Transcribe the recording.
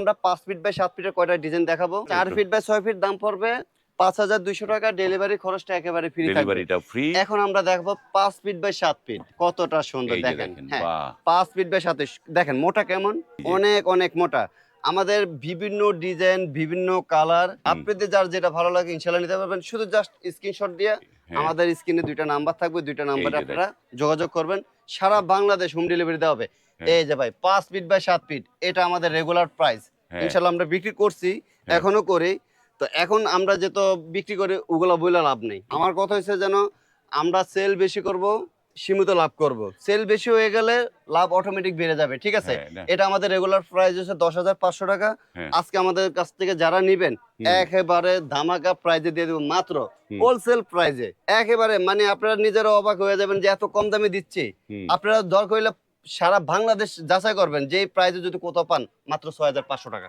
আমরা পাঁচ feet by সাত ফিটের কয়টা ডিজাইন দেখাবো? চার ফিট বাই ছয় ফিট দাম পড়বে পাঁচ হাজার দুইশো টাকা ডেলিভারি খরচটা একেবারে ফ্রি ডেলিভারিটা ফ্রি এখন আমরা দেখব পাঁচ ফিট বাই সাত ফিট কতটা সুন্দর দেখেন। হ্যাঁ পাঁচ ফিট বাই সাথে দেখেন মোটা কেমন? অনেক অনেক মোটা। আমাদের বিভিন্ন ডিজাইন বিভিন্ন কালার আপনাদের যার যেটা ভালো লাগে ইনশাল্লাহ নিতে পারবেন। শুধু জাস্ট স্ক্রিনশট দিয়ে হ্যাঁ, আমাদের স্ক্রিনে দুইটা নাম্বার থাকবে দুইটা নাম্বারে আপনারা যোগাযোগ করবেন। সারা বাংলাদেশ হোম ডেলিভারি দেওয়া হবে। হ্যাঁ। এই যে ভাই পাঁচ ফিট বাই সাত ফিট এটা আমাদের রেগুলার প্রাইস ইনশাল্লাহ আমরা বিক্রি করছি হ্যাঁ। এখনও করি। তো এখন আমরা যে তো বিক্রি করে ওগুলো বইলা লাভ নেই। আমার কথা হচ্ছে যেন আমরা সেল বেশি করব সীমিত লাভ করব। সেল বেশি হয়ে গেলে লাভ অটোমেটিক বেড়ে যাবে ঠিক আছে? হ্যাঁ, এটা আমাদের রেগুলার প্রাইস হচ্ছে দশ হাজার পাঁচশো টাকা। হ্যাঁ। আজকে আমাদের কাছ থেকে যারা নিবেন একেবারে ধামাকা প্রাইজে দিয়ে দেবো মাত্র হোলসেল প্রাইজে একেবারে মানে আপনারা নিজেরা অবাক হয়ে যাবেন যে এত কম দামে দিচ্ছি। আপনারা দরকার হইলে সারা বাংলাদেশ যাচাই করবেন যে প্রাইজে যদি কোথাও পান মাত্র ছয় হাজার পাঁচশো টাকা।